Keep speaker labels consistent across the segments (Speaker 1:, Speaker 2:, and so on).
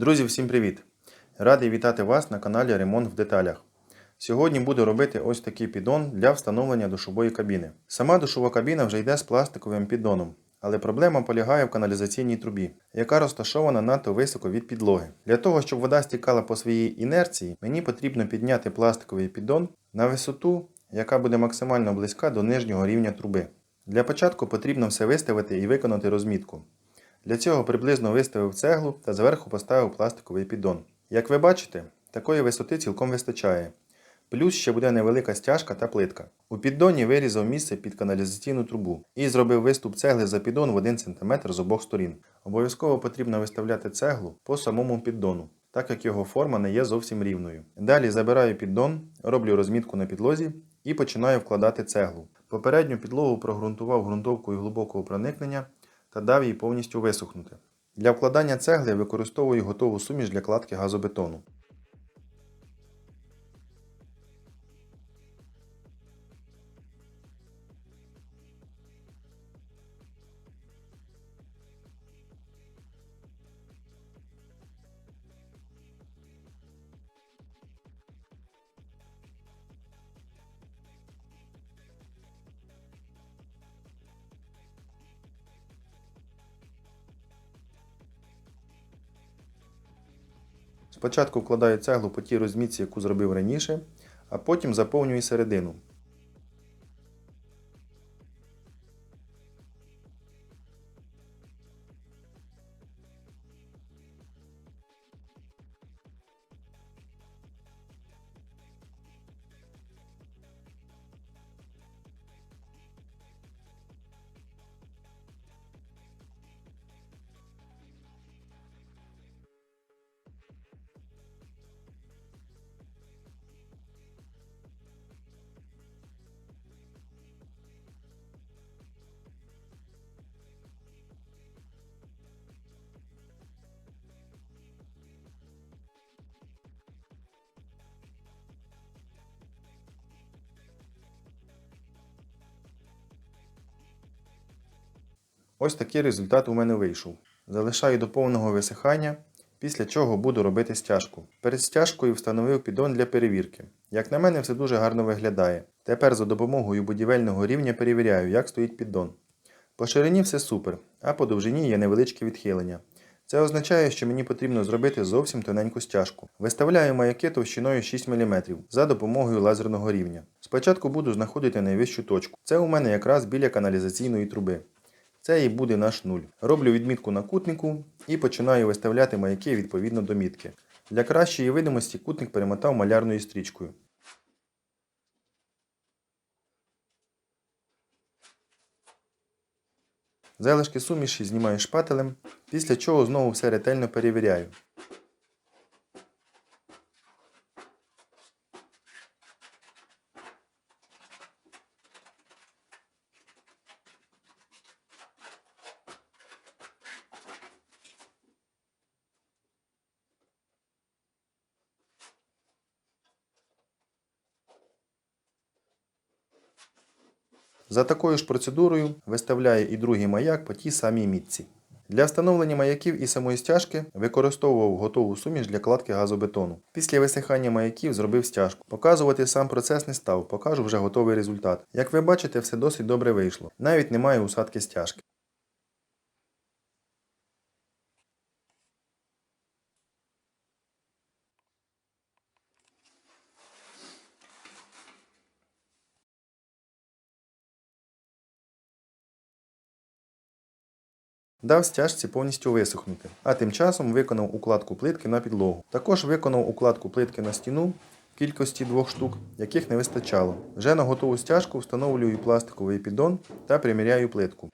Speaker 1: Друзі, всім привіт! Радий вітати вас на каналі Ремонт в деталях. Сьогодні буду робити ось такий піддон для встановлення душової кабіни. Сама душова кабіна вже йде з пластиковим піддоном, але проблема полягає в каналізаційній трубі, яка розташована надто високо від підлоги. Для того, щоб вода стікала по своїй інерції, мені потрібно підняти пластиковий піддон на висоту, яка буде максимально близька до нижнього рівня труби. Для початку потрібно все виставити і виконати розмітку. Для цього приблизно виставив цеглу та зверху поставив пластиковий піддон. Як ви бачите, такої висоти цілком вистачає. Плюс ще буде невелика стяжка та плитка. У піддоні вирізав місце під каналізаційну трубу і зробив виступ цегли за піддон в 1 см з обох сторін. Обов'язково потрібно виставляти цеглу по самому піддону, так як його форма не є зовсім рівною. Далі забираю піддон, роблю розмітку на підлозі і починаю вкладати цеглу. Попередню підлогу прогрунтував ґрунтовкою глибокого проникнення та дав їй повністю висохнути. Для вкладання цегли використовую готову суміш для кладки газобетону. Спочатку вкладаю цеглу по тій розмітці, яку зробив раніше, а потім заповнюю середину. Ось такий результат у мене вийшов. Залишаю до повного висихання, після чого буду робити стяжку. Перед стяжкою встановив піддон для перевірки. Як на мене, все дуже гарно виглядає. Тепер за допомогою будівельного рівня перевіряю, як стоїть піддон. По ширині все супер, а по довжині є невеличке відхилення. Це означає, що мені потрібно зробити зовсім тоненьку стяжку. Виставляю маяки товщиною 6 мм за допомогою лазерного рівня. Спочатку буду знаходити найвищу точку. Це у мене якраз біля каналізаційної труби. Це і буде наш нуль. Роблю відмітку на кутнику і починаю виставляти маяки відповідно до мітки. Для кращої видимості кутник перемотав малярною стрічкою. Залишки суміші знімаю шпателем, після чого знову все ретельно перевіряю. За такою ж процедурою виставляю і другий маяк по тій самій мітці. Для встановлення маяків і самої стяжки використовував готову суміш для кладки газобетону. Після висихання маяків зробив стяжку. Показувати сам процес не став, покажу вже готовий результат. Як ви бачите, все досить добре вийшло. Навіть немає усадки стяжки. Дав стяжці повністю висохнути, а тим часом виконав укладку плитки на підлогу. Також виконав укладку плитки на стіну кількості двох штук, яких не вистачало. Вже на готову стяжку встановлюю пластиковий піддон та приміряю плитку.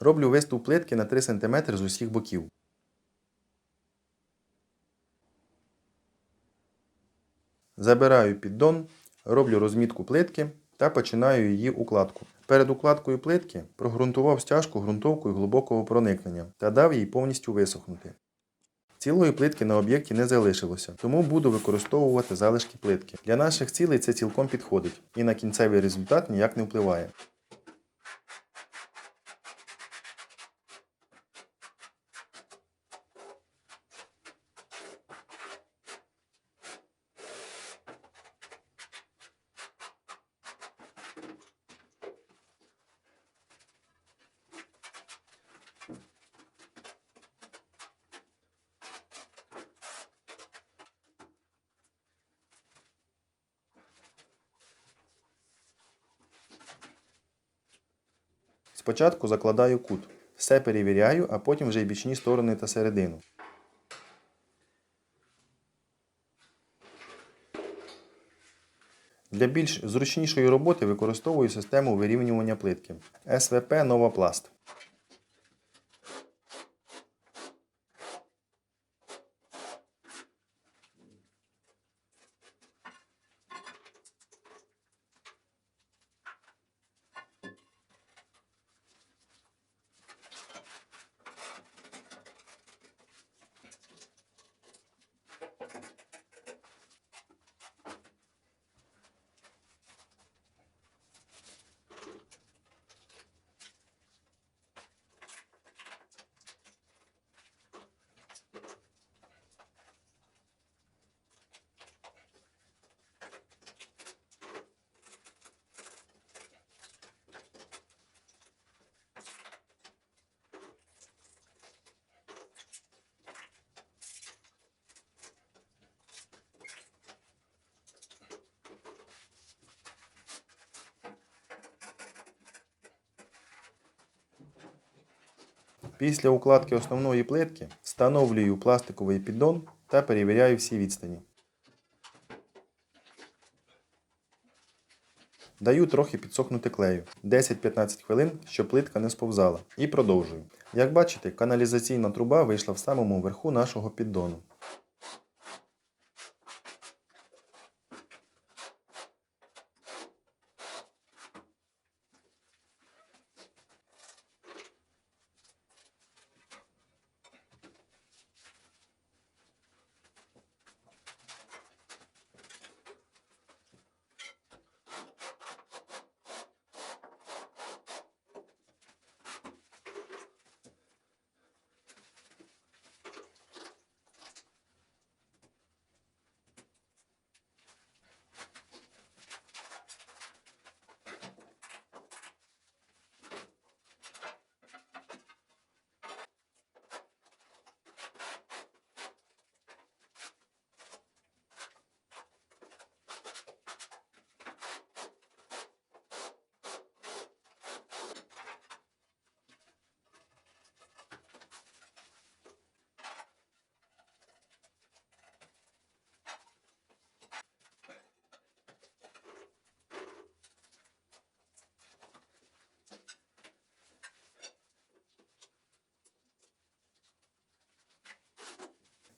Speaker 1: Роблю виступ плитки на 3 см з усіх боків. Забираю піддон, роблю розмітку плитки та починаю її укладку. Перед укладкою плитки прогрунтував стяжку ґрунтовкою глибокого проникнення та дав їй повністю висохнути. Цілої плитки на об'єкті не залишилося, тому буду використовувати залишки плитки. Для наших цілей це цілком підходить і на кінцевий результат ніяк не впливає. Спочатку закладаю кут. Все перевіряю, а потім вже й бічні сторони та середину. Для більш зручнішої роботи використовую систему вирівнювання плитки СВП Новопласт. Після укладки основної плитки встановлюю пластиковий піддон та перевіряю всі відстані. Даю трохи підсохнути клею 10-15 хвилин, щоб плитка не сповзала. І продовжую. Як бачите, каналізаційна труба вийшла в самому верху нашого піддону.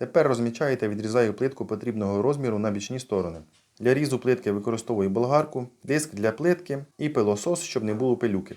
Speaker 1: Тепер розмічаю та відрізаю плитку потрібного розміру на бічні сторони. Для різу плитки використовую болгарку, диск для плитки і пилосос, щоб не було пилюки.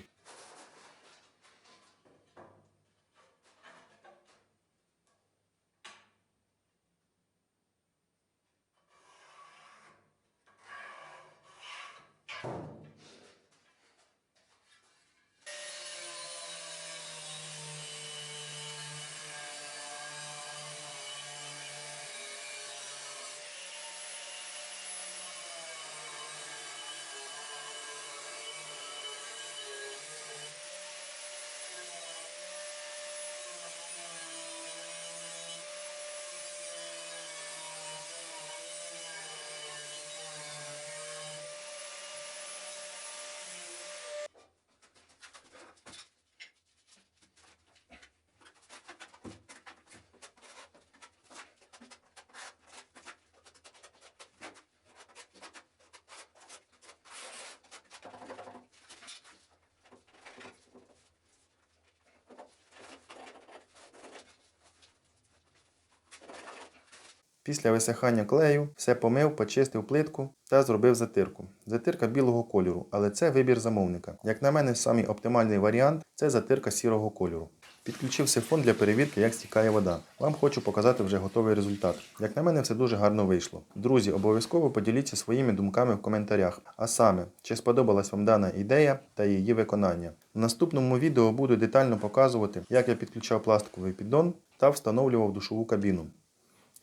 Speaker 1: Після висихання клею все помив, почистив плитку та зробив затирку. Затирка білого кольору, але це вибір замовника. Як на мене, самий оптимальний варіант це затирка сірого кольору. Підключив сифон для перевірки, як стікає вода. Вам хочу показати вже готовий результат. Як на мене, все дуже гарно вийшло. Друзі, обов'язково поділіться своїми думками в коментарях. А саме, чи сподобалась вам дана ідея та її виконання. В наступному відео буду детально показувати, як я підключав пластиковий піддон та встановлював душову кабіну.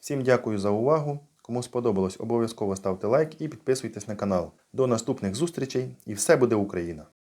Speaker 1: Всім дякую за увагу. Кому сподобалось, обов'язково ставте лайк і підписуйтесь на канал. До наступних зустрічей і все буде Україна!